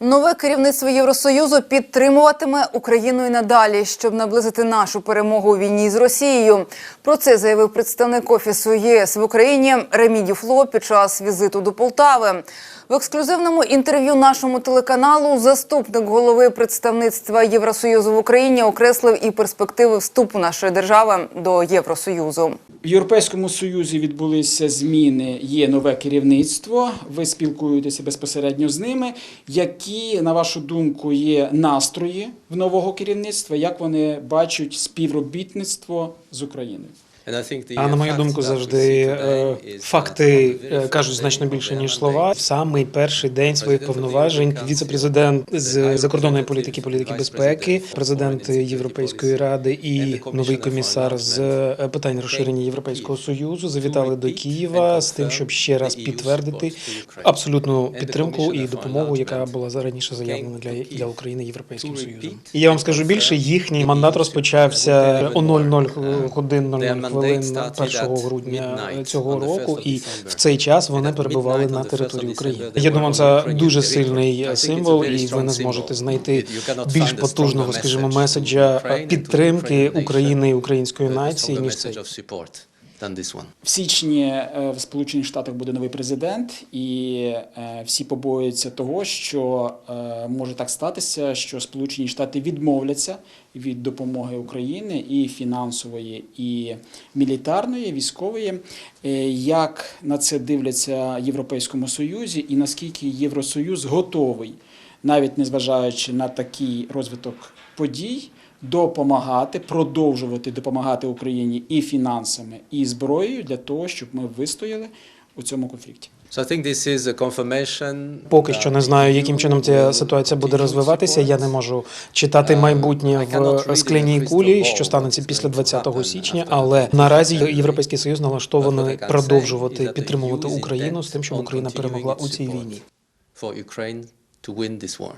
Нове керівництво Євросоюзу підтримуватиме Україну і надалі, щоб наблизити нашу перемогу у війні з Росією. Про це заявив представник офісу ЄС в Україні Реміді Фло під час візиту до Полтави. В ексклюзивному інтерв'ю нашому телеканалу заступник голови представництва Євросоюзу в Україні окреслив і перспективи вступу нашої держави до Євросоюзу. В Європейському Союзі відбулися зміни, є нове керівництво. Ви спілкуєтеся безпосередньо з ними. Які, на вашу думку, є настрої в нового керівництва? Як вони бачать співробітництво з Україною? А на мою думку, завжди е, факти е, кажуть значно більше ніж слова. В самий перший день своїх повноважень віце-президент з закордонної політики, політики безпеки, президент Європейської ради і новий комісар з е, питань розширення Європейського союзу завітали до Києва з тим, щоб ще раз підтвердити абсолютну підтримку і допомогу, яка була раніше заявлена для, для України Європейським Союзом. І я вам скажу більше, їхній мандат розпочався о 00 годин 00 хвилин 1 грудня цього року, і в цей час вони перебували на території України. Я думаю, це дуже сильний символ, і ви не зможете знайти більш потужного, скажімо, меседжа підтримки України і української нації ніж цей. В січні е, в Сполучених Штатах буде новий президент, і е, всі побоюються того, що е, може так статися, що Сполучені Штати відмовляться від допомоги України і фінансової, і мілітарної, військової. Як на це дивляться Європейському Союзі, і наскільки Євросоюз готовий, навіть незважаючи на такий розвиток подій, допомагати, продовжувати допомагати Україні і фінансами, і зброєю для того, щоб ми вистояли у цьому конфлікті. Поки що не знаю, яким чином ця ситуація буде розвиватися. Я не можу читати майбутнє в скляній кулі, що станеться після 20 січня. Але наразі Європейський Союз налаштований продовжувати підтримувати Україну з тим, щоб Україна перемогла у цій війні. To win this war.